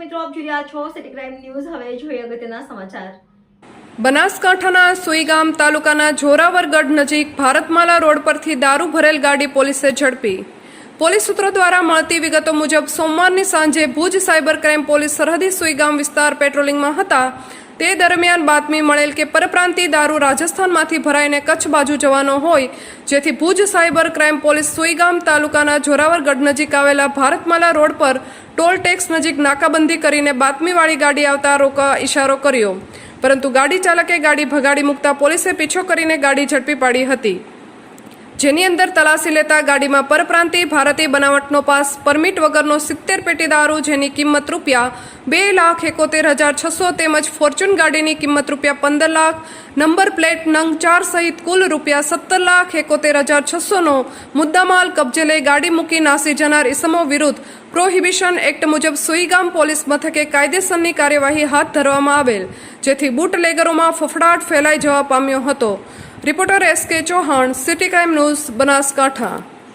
મિત્રો, આપ જોઈ રહ્યા છો સિટી ક્રાઇમ ન્યૂઝ હવે જોઈએ અગત્યના સમાચાર. બનાસકાંઠાના સુઈગામ તાલુકાના જોરાવરગઢ નજીક ભારતમાલા રોડ પરથી દારૂ ભરેલ ગાડી પોલીસે ઝડપી. પોલીસ સૂત્રો દ્વારા મળતી વિગતો મુજબ સોમવારની સાંજે ભુજ સાયબર ક્રાઇમ પોલીસ સરહદી સુઈગામ વિસ્તાર પેટ્રોલિંગમાં હતા. તે દરમિયાન બાતમી મળેલ કે પરપ્રાંતીય દારૂ રાજસ્થાનમાંથી ભરાઈને કચ્છ બાજુ જવાનો હોય, જેથી Bhuj cyber crime police Suigam તાલુકાના જોરાવરગઢ નજીક આવેલા ભારતમાલા રોડ પર ટોલ ટેક્સ નજીક નાકાબંધી કરીને બાતમીવાળી ગાડી આવતા રોકવા ઇશારો કર્યો. પરંતુ ગાડી ચાલકે ગાડી ભગાડી મૂકતા પોલીસે પીછો કરીને ગાડી ઝડપી પાડી હતી. જેની અંદર તલાશી લેતા ગાડીમાં પરપ્રાંતિ, ભારતીય બનાવટનો પાસ, પરમિટ વગરનો સિત્તેર પેટી દારૂ જેની કિંમત રૂપિયા બે લાખ એકોતેર હજાર છસો તેમજ ફોર્ચ્યુન ગાડીની કિંમત રૂપિયા પંદર લાખ, નંબર પ્લેટ નંગ ચાર સહિત કુલ રૂપિયા સત્તર લાખ એકોતેર હજાર છસોનો મુદ્દામાલ કબજે લઈ ગાડી મૂકી નાસી જનાર ઇસમો વિરુદ્ધ પ્રોહિબિશન એક્ટ મુજબ સુઈગામ પોલીસ મથકે કાયદેસરની કાર્યવાહી હાથ ધરવામાં આવેલ, જેથી બુટલેગરોમાં ફફડાટ ફેલાઈ જવા પામ્યો હતો. Reporter S K Chauhan city crime news Banaskantha.